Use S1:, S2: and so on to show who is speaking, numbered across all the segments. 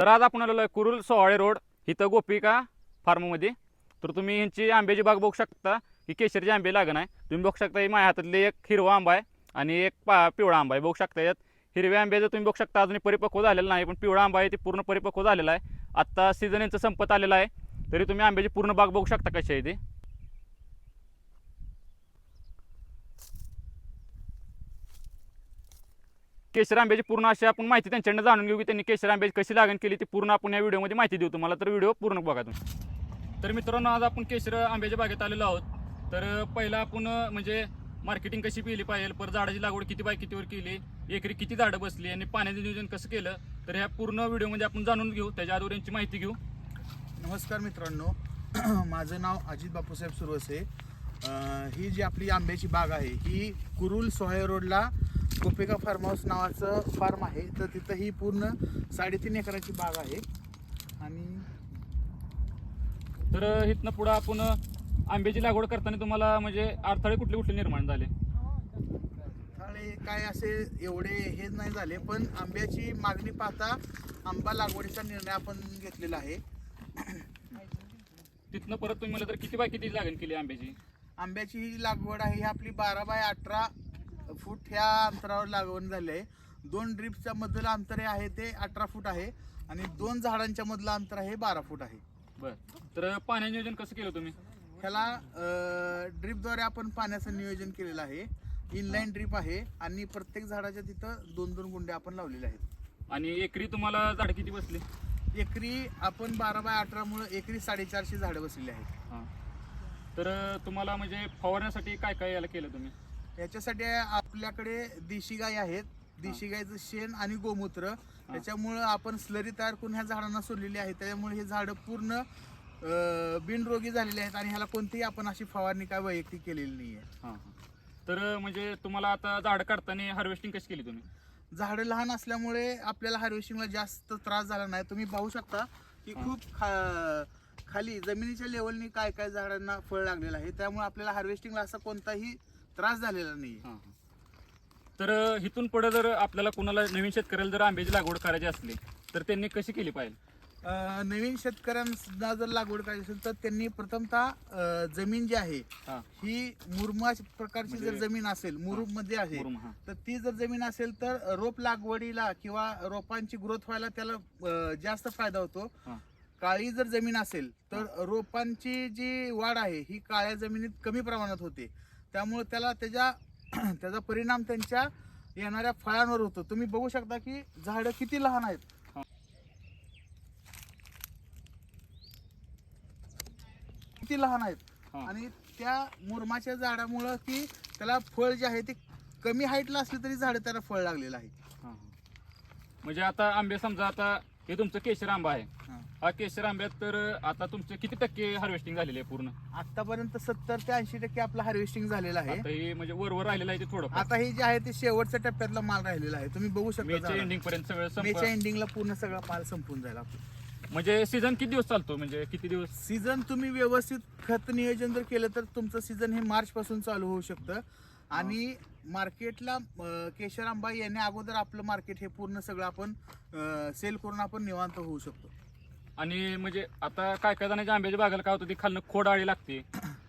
S1: तर आज आपण आलेलो आहे कुरुल सोहाळे रोड. इथं गोपिका फार्ममध्ये. तर तुम्ही यांची आंब्याची बाग बघू शकता. ही केशरची आंबे लागण आहे. तुम्ही बघू शकता ही माझ्या हातातले एक हिरवा आंबा आहे आणि एक पा पिवळा आंबा आहे. बघू शकता यात हिरव्या आंब्याचं तुम्ही बघू शकता अजूनही परिपक्व झालेला नाही पण पिवळा आंबा आहे ते पूर्ण परिपक्व झालेला आहे. आत्ता सीझन यांचं संपत आलेलं आहे. तरी तुम्ही आंब्याची पूर्ण बाग बघू शकता कशी आहे ती. केशर आंब्याची पूर्ण अशी आपण माहिती त्यांच्याकडनं जाणून घेऊ की त्यांनी केशर आंब्याची कशी लागण केली ती पूर्ण आपण या व्हिडिओमध्ये माहिती देऊ तुम्हाला. तर व्हिडिओ पूर्ण बघा तुम्ही. तर मित्रांनो आज आपण केशर आंब्याच्या बागेत आलेलो आहोत. तर पहिला आपण म्हणजे मार्केटिंग कशी केली पाहिजे पर झाडाची लागवड किती बाय कितीवर केली एकरी किती झाडं बसली आणि पाण्याचं नियोजन कसं केलं तर ह्या पूर्ण व्हिडिओमध्ये आपण जाणून घेऊ. त्याच्या आधीवर यांची माहिती घेऊ.
S2: नमस्कार मित्रांनो. माझं नाव अजित बापूसाहेब सुरवसे. ही जी आपली आंब्याची बाग आहे ही कुरुल सोहाय रोडला गोपिका फार्म हाऊस नावाचं फार्म आहे. तर तिथं ही पूर्ण साडेतीन एकराची बाग आहे. आणि
S1: तर इथनं पुढं आपण आंब्याची लागवड करताना तुम्हाला म्हणजे अडथळे कुठले कुठले निर्माण झाले?
S2: थाळे काय असे एवढे हे नाही झाले पण आंब्याची मागणी पाहता आंबा लागवडीचा निर्णय आपण घेतलेला आहे.
S1: तिथनं परत तुम्ही मला तर किती बाय किती लागण केली आंब्याची?
S2: आंब्याची ही लागवड आहे ही आपली बारा बाय अठरा फूट ह्या अंतरावर लागवड झाली आहे. दोन ड्रिपच्या मधलं अंतर हे आहे ते अठरा फूट आहे आणि दोन झाडांच्या मधलं अंतर आहे बारा फूट आहे.
S1: बर. तर पाण्याचं नियोजन कसं केलं तुम्ही?
S2: ह्याला ड्रिपद्वारे आपण पाण्याचं नियोजन केलेलं आहे. इनलाईन ड्रिप आहे आणि प्रत्येक झाडाच्या तिथं दोन दोन गुंडे आपण लावलेले आहेत.
S1: आणि एकरी तुम्हाला झाड किती बसली?
S2: एकरी आपण बारा बाय अठरामुळे एकरी साडेचारशे झाडं बसलेली आहेत.
S1: हां. तर तुम्हाला म्हणजे फवारण्यासाठी काय काय याला केलं तुम्ही?
S2: याच्यासाठी आपल्याकडे देशी गाय आहेत. देशी गायचं शेण आणि गोमूत्र. त्याच्यामुळं आपण स्लरी तयार करून ह्या झाडांना सोडलेली आहे. त्याच्यामुळे हे झाडं पूर्ण बिनरोगी झालेले आहेत आणि ह्याला कोणतीही आपण अशी फवारणी काय वैयक्तिक केलेली नाही आहे
S1: तर म्हणजे तुम्हाला आता झाड काढताना हार्वेस्टिंग कशी केली तुम्ही?
S2: झाडं लहान असल्यामुळे आपल्याला हार्वेस्टिंगला जास्त त्रास झाला नाही. तुम्ही पाहू शकता की. खूप खा खाली जमिनीच्या लेवलनी काय काय झाडांना फळ लागलेलं आहे. त्यामुळे आपल्याला हार्वेस्टिंगला असा कोणताही त्रास झालेला नाही
S1: हां हां. तर इथून पुढे जर आपल्याला कुणाला नवीन शेतकऱ्याला जर आंब्याची लागवड करायची असली तर त्यांनी कशी केली पाहिजे?
S2: अं, नवीन शेतकऱ्यांना जर लागवड करायची असेल तर त्यांनी प्रथमतः अं, जमीन जी आहे
S1: हां.
S2: ही मुरमा प्रकारची जर
S1: म्हणजे-
S2: जमीन असेल मुरुममध्ये आहे
S1: मुरुम हां.
S2: तर ती जर जमीन असेल तर रोप लागवडीला किंवा रोपांची ग्रोथ व्हायला त्याला अं, जास्त फायदा होतो.
S1: हां.
S2: काळी जर जमीन असेल तर रोपांची जी वाढ आहे ही काळ्या जमिनीत कमी प्रमाणात होते. त्यामुळे त्याला त्याच्या त्याचा परिणाम त्यांच्या येणाऱ्या फळांवर होतो. तुम्ही बघू शकता की झाडं किती लहान आहेत. किती लहान आहेत. आणि त्या मुरमाच्या झाडामुळं की त्याला फळ जे आहे ते कमी हाईटला असले तरी झाड त्याला फळ लागलेलं आहे.
S1: म्हणजे आता आंबे समजा आता हे तुमचं केशर आंबा आहे.
S2: हा.
S1: केशर आंब्यात तर आता तुमचे किती टक्के हार्वेस्टिंग झालेली आहे पूर्ण?
S2: आतापर्यंत सत्तर ते ऐंशी टक्के आपलं हार्वेस्टिंग झालेलं आहे.
S1: आता हे म्हणजे वरवर राहिलेलं आहे ते थोडं
S2: आता हे जे आहे ते शेवटच्या टप्प्यातला माल राहिलेला आहे. तुम्ही बघू शकता
S1: मेच्या. एंडिंग पर्यंत सगळं
S2: मेच्या एंडिंगला पूर्ण सगळा माल संपून जाईल आपला.
S1: म्हणजे सीझन किती दिवस चालतो? म्हणजे किती दिवस?
S2: सीझन तुम्ही व्यवस्थित खत नियोजन जर केलं तर तुमचं सीझन हे मार्च पासून चालू होऊ शकतं. आणि मार्केटला अं, केशर आंबा येण्या अगोदर आपलं मार्केट हे पूर्ण सगळं आपण सेल करून आपण निवांत होऊ शकतो.
S1: आणि म्हणजे आता काय काय जणांच्या आंब्याच्या बागाला काय होतं ती खालनं खोड आळी लागते.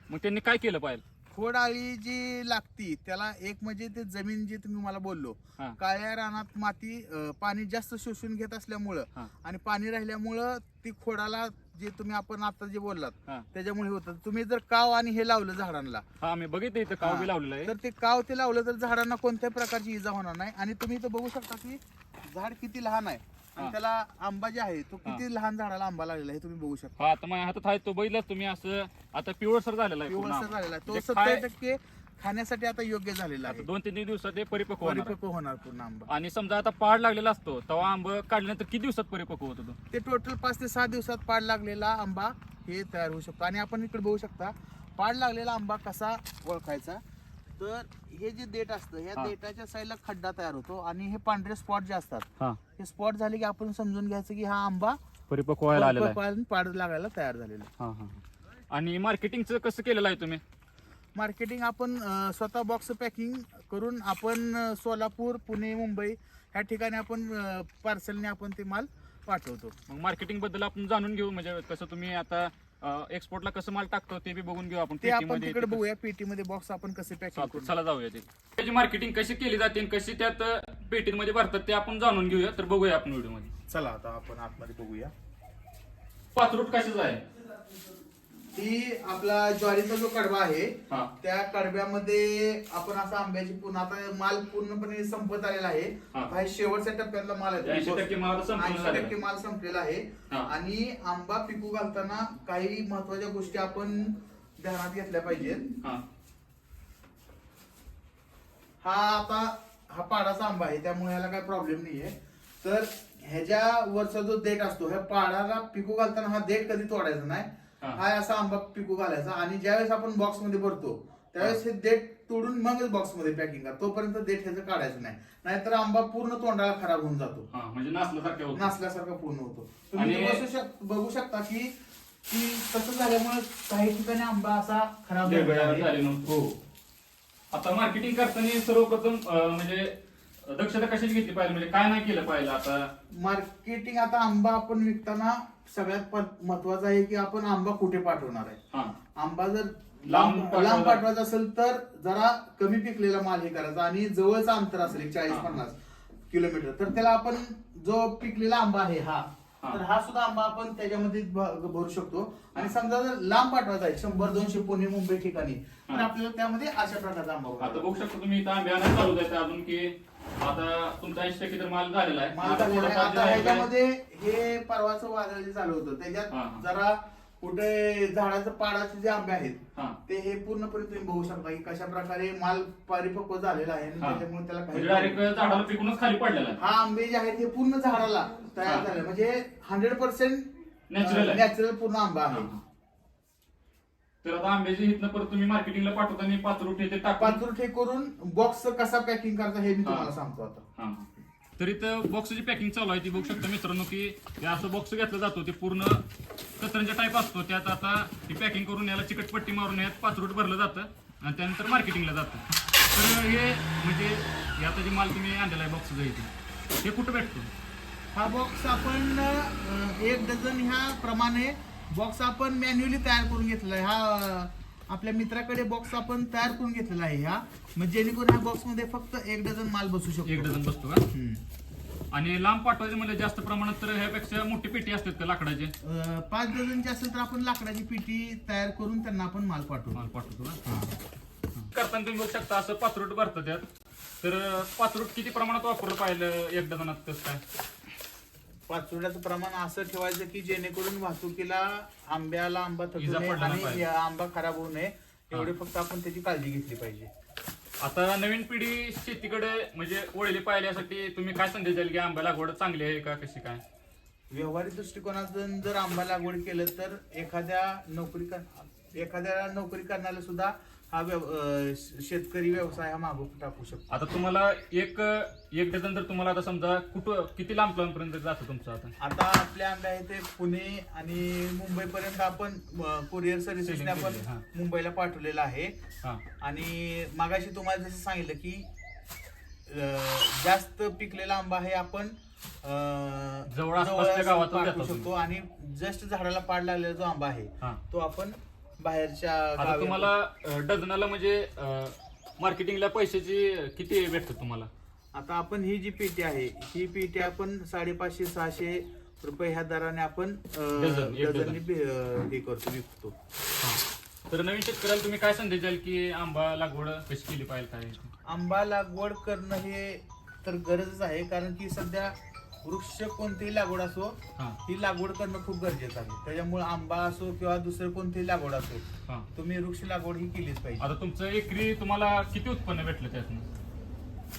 S1: मग त्यांनी काय केलं पाहिजे
S2: खोड आळी जी लागती त्याला एक म्हणजे ते जमीन जी तुम्ही मला बोललो
S1: हा.
S2: काळ्या रानात माती अं, पाणी जास्त शोषून घेत असल्यामुळं
S1: हा.
S2: आणि पाणी राहिल्यामुळं ती खोडाला जे तुम्ही आपण आता जे बोललात
S1: हा.
S2: त्याच्यामुळे होतं. तुम्ही जर काव आणि हे लावलं झाडांना
S1: हा आम्ही बघितलं इथं काव. बी लावलेलं आहे.
S2: तर ते काव ते लावलं तर झाडांना कोणत्याही प्रकारची इजा होणार नाही. आणि तुम्ही इथं बघू शकता की झाड किती लहान आहे. आणि
S1: हा.
S2: त्याला आंबा जे आहे तो किती लहान झाडाला आंबा लागलेला आहे तुम्ही बघू शकता.
S1: हा आता माझ्या हातात आहे तो बघितलाच तुम्ही असं आता पिवळसर झालेला आहे पूर्ण
S2: पिवळसर. झालेला आहे. तो
S1: म्हणजे
S2: सत्तर
S1: काय-
S2: टक्के खाण्यासाठी आता योग्य झालेला
S1: आता
S2: आहे
S1: दोन तीन दिवसात ते परिपक्व होणार.
S2: परिपक्व होणार पूर्ण आंबा.
S1: आणि समजा आता पाड लागलेला असतो तेव्हा आंब काढल्यानंतर किती दिवसात परिपक्व होतो तो?
S2: ते टोटल पाच ते सहा दिवसात पाड लागलेला आंबा हे तयार होऊ शकतो. आणि आपण इकडे बघू शकता पाड लागलेला आंबा कसा ओळखायचा? तर हे जे देठ असतं
S1: हा.
S2: ह्या देठाच्या साईडला खड्डा तयार होतो आणि हे पांढरे स्पॉट जे असतात
S1: हा
S2: हे स्पॉट झाले की आपण समजून घ्यायचं की हा आंबा
S1: परिपक्व व्हायला आलेला आहे
S2: पाड पाड लागायला तयार झालेला आहे.
S1: हा हा हा. आणि मार्केटिंगचं कसं केलेलं आहे तुम्ही
S2: मार्केटिंग आपण अं, स्वतः बॉक्स पॅकिंग करून आपण अं, सोलापूर पुणे मुंबई ह्या ठिकाणी आपण पार्सलने आपण ते माल पाठवतो
S1: मग मार्केटिंगबद्दल आपण जाणून घेऊ म्हणजे कसं तुम्ही आता एक्सपोर्टला कसं माल टाकतो ते बी बघून घेऊ आपण
S2: ते आपण
S1: पेटीमध्ये
S2: तिकडे
S1: ते
S2: बघूया पेटीमध्ये बॉक्स आपण कसे
S1: चालतं.
S2: करू.
S1: चला जाऊया ते. त्याची मार्केटिंग कशी केली जाते आणि कशी त्यात पेटीमध्ये भरतात ते आपण जाणून घेऊया तर बघूया आपण व्हिडिओमध्ये
S2: चला आता आपण आतमध्ये बघूया.
S1: पाचरूट कशाचा आहे?
S2: ही आपला ज्वारीचा जो कडबा आहे
S1: हा.
S2: त्या कडब्यामध्ये आपण असा आंब्याची पूर्ण आता माल पूर्णपणे संपत आलेला आहे.
S1: हा.
S2: हे शेवटच्या टप्प्यातला माल आहे.
S1: 80% माल आता संपूर्ण
S2: 80%
S1: झालेला
S2: टक्के माल संपलेला आहे.
S1: हा.
S2: आणि आंबा पिकू घालताना काही महत्त्वाच्या गोष्टी आपण ध्यानात घेतल्या पाहिजेत.
S1: हा.
S2: हा आता हा पाडाचा आंबा आहे त्यामुळे ह्याला काही प्रॉब्लेम नाहीये. तर ह्याच्या वरचा जो देठ असतो ह्या पाडाला पिकू घालताना हा देठ कधी तोडायचा नाही.
S1: हा.
S2: असा आंबा पिकू घालायचा आणि ज्यावेळेस आपण बॉक्समध्ये भरतो त्यावेळेस हे. देठ तोडून मगच बॉक्समध्ये पॅकिंग करा. तोपर्यंत देठ ह्याचं काढायचं नाही. नाहीतर आंबा पूर्ण तोंडाला खराब होऊन जातो.
S1: हा म्हणजे नाचल्यासारखं होतं.
S2: नासल्यासारखा पूर्ण होतो. तुम्ही बघू शकता की की तसं झाल्यामुळे काही ठिकाणी आंबा असा खराब.
S1: हो. आता मार्केटिंग करताना सर्वप्रथम म्हणजे दक्षता कशाची घेतली पाहिजे? म्हणजे काय नाही केलं पाहिजे आता?
S2: मार्केटिंग आता आंबा आपण विकताना सगळ्यात महत्वाचं आहे की आपण आंबा कुठे पाठवणार आहे
S1: हा
S2: आंबा जर
S1: लांब
S2: लांब
S1: पाठवायचा-
S2: असेल तर जरा कमी पिकलेला माल हे करायचा आणि जवळचा अंतर असेल एक चाळीस. पन्नास किलोमीटर तर त्याला आपण जो पिकलेला आंबा आहे हा. तर हा सुद्धा आंबा आपण त्याच्यामध्ये भरू शकतो आणि समजा जर लांब पाठवायचा आहे शंभर दोनशे पुणे मुंबई ठिकाणी तर. आपल्याला त्यामध्ये अशा प्रकारचा आंबा
S1: आता. बघू शकतो तुम्ही अजून की आता तुमचा ऐंशी टक्के तर माल झालेला आहे
S2: माल
S1: आता
S2: झालेला आहे.
S1: थोडाफार जे
S2: आता
S1: आहे ते-
S2: ह्याच्यामध्ये हे परवाचं वादळ जे चालू होतं
S1: हा,
S2: त्याच्यात
S1: हा.
S2: जरा कुठे झाडाचं पाडाचे जे आंबे आहेत
S1: हा
S2: ते हे पूर्णपणे तुम्ही बघू शकता की कशा प्रकारे माल परिपक्व झालेला आहे आणि
S1: हा.
S2: त्याच्यामुळे त्याला
S1: म्हणजे
S2: काही
S1: झाडाला पिकूनच खाली पडलेला आहे
S2: हा आंबे जे आहेत हे पूर्ण झाडाला तयार
S1: हा.
S2: झाले म्हणजे हंड्रेड पर्सेंट
S1: Natural आहे.
S2: नॅचरल पूर्ण आंबा आहे
S1: हा. तर आता आंब्याची हितनं परत तुम्ही मार्केटिंगला पाठवताना पाचरूट हे ते टाकून
S2: पाचरूट हे करून बॉक्स कसा पॅकिंग करता हे मी. तुम्हाला सांगतो आता
S1: हा. तर इथं बॉक्सची पॅकिंग चालू आहे ती बघू शकता मित्रांनो की हे असं बॉक्स घेतला जातो ते पूर्ण कचऱ्यांच्या टाईप असतो त्यात आता ही पॅकिंग करून याला चिकटपट्टी मारून यात पाचरूट भरलं जातं आणि त्यानंतर मार्केटिंगला जातं तर हे म्हणजे हे आता जे माल तुम्ही आणलेला आहे बॉक्स इथे हे कुठं भेटतो
S2: हा बॉक्स आपण अं, एक डझन ह्या प्रमाणे बॉक्स आपण मॅन्युअली तयार करून घेतलेला आहे. हा आपल्या मित्राकडे बॉक्स आपण तयार करून घेतलेला आहे हा. म्हणजे जेणेकरून ह्या बॉक्समध्ये फक्त एक डझन माल बसू शकतो.
S1: एक डझन बसतो का?
S2: हम्म.
S1: आणि लांब पाठवायचे म्हणजे जास्त प्रमाणात तर ह्यापेक्षा मोठी पेटी असतात का लाकडाचे?
S2: अं, पाच डझनची असेल तर आपण लाकडाची पेटी तयार करून त्यांना आपण माल पाठवू
S1: माल पाठवतो का? करताना तुम्ही बघू शकता असं पाचरूट भरतं त्यात तर पाचरूट किती प्रमाणात वापरलं पाहिलं एक डझनात? कसं काय?
S2: पाचोड्याचं प्रमाण असं ठेवायचं की जेणेकरून वाहतुकीला आंब्याला आंबा थकू
S1: इजा
S2: नये
S1: पडला नाही
S2: आणि
S1: पाहिजे.
S2: या आंबा खराब होऊ नये. एवढे फक्त आपण त्याची काळजी घेतली पाहिजे.
S1: आता नवीन पिढी शेतीकडे म्हणजे वळली पाहिल्यासाठी तुम्ही काय संदेश द्याल की आंबा लागवड चांगली आहे का कशी काय?
S2: व्यवहारिक दृष्टिकोनातून जर आंबा लागवड केलं तर एखाद्या नोकरी कर एखाद्या नोकरी करण्याला सुद्धा हा व्यव शेतकरी व्यवसाय हा मागू टाकू शकतो?
S1: आता तुम्हाला एक एक डझन जर तुम्हाला आता समजा कुठं किती लांब लांबपर्यंत जातं तुमचं आता?
S2: आता आपले आंबे आहे ते पुणे आणि मुंबईपर्यंत आपण कुरिअर सर्व्हिसेसने आपण
S1: हा.
S2: मुंबईला पाठवलेलं आहे.
S1: हा.
S2: आणि मागाशी तुम्हाला जसं सांगितलं की अं, जास्त पिकलेला आंबा हे आपण अं,
S1: जवळ आसपासच्या गावातून
S2: पाठवू शकतो. आणि जस्ट झाडाला पाड लागलेला जो आंबा आहे
S1: हा.
S2: तो आपण बाहेरच्या
S1: आता
S2: गावी-
S1: तुम्हाला अं, डझनाला म्हणजे मार्केटिंगला पैशाची किती भेटतात तुम्हाला?
S2: आता आपण ही जी पेटी आहे ही पेटी आपण साडेपाचशे सहाशे रुपये ह्या दराने आपण अं,
S1: डझन, एक
S2: डझनने बे- अं, हे करतो विकतो.
S1: हा. तर नवीन शेतकऱ्याला तुम्ही काय संदेश द्याल की आंबा लागवड कशी केली पाहिजे काय?
S2: आंबा लागवड करणं हे तर गरजच आहे कारण की सध्या वृक्ष कोणतीही लागवड असो
S1: हा.
S2: ही लागवड करणं खूप गरजेचं आहे. त्याच्यामुळे आंबा असो किंवा दुसरं कोणतीही लागवड असो
S1: हा.
S2: तुम्ही वृक्ष लागवड ही केलीच पाहिजे.
S1: आता तुमचं एकरी तुम्हाला किती उत्पन्न भेटलं त्यातनं?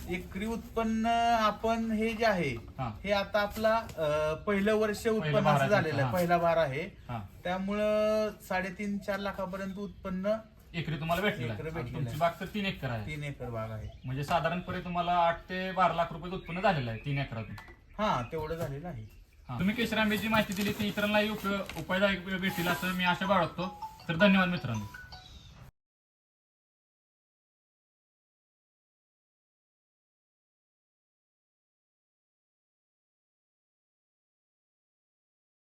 S2: एकरी उत्पन्न आपण हे जे आहे
S1: हा.
S2: हे आता आपला अं, पहिलं वर्ष उत्पन्न
S1: भार
S2: असं
S1: आहे
S2: झालेलं आहे. पहिला भार आहे.
S1: हा.
S2: त्यामुळं साडेतीन चार लाखापर्यंत उत्पन्न
S1: एकरी तुम्हाला भेटलेलं
S2: एकरी
S1: आहे आणि
S2: भेटलेलं
S1: तुमची
S2: आहे.
S1: बाग तर तीन एकर आहे.
S2: तीन एकर बाग आहे.
S1: म्हणजे साधारणपणे तुम्हाला आठ ते बारा लाख रुपये उत्पन्न झालेलं आहे तीन एकरातून.
S2: हा तेवढं झालेलं आहे.
S1: हा. तुम्ही केशर माहिती दिली ती इतरांनाही उप- उपायदायक भेटतील असं मी आशा बाळगतो. तर धन्यवाद मित्रांनो.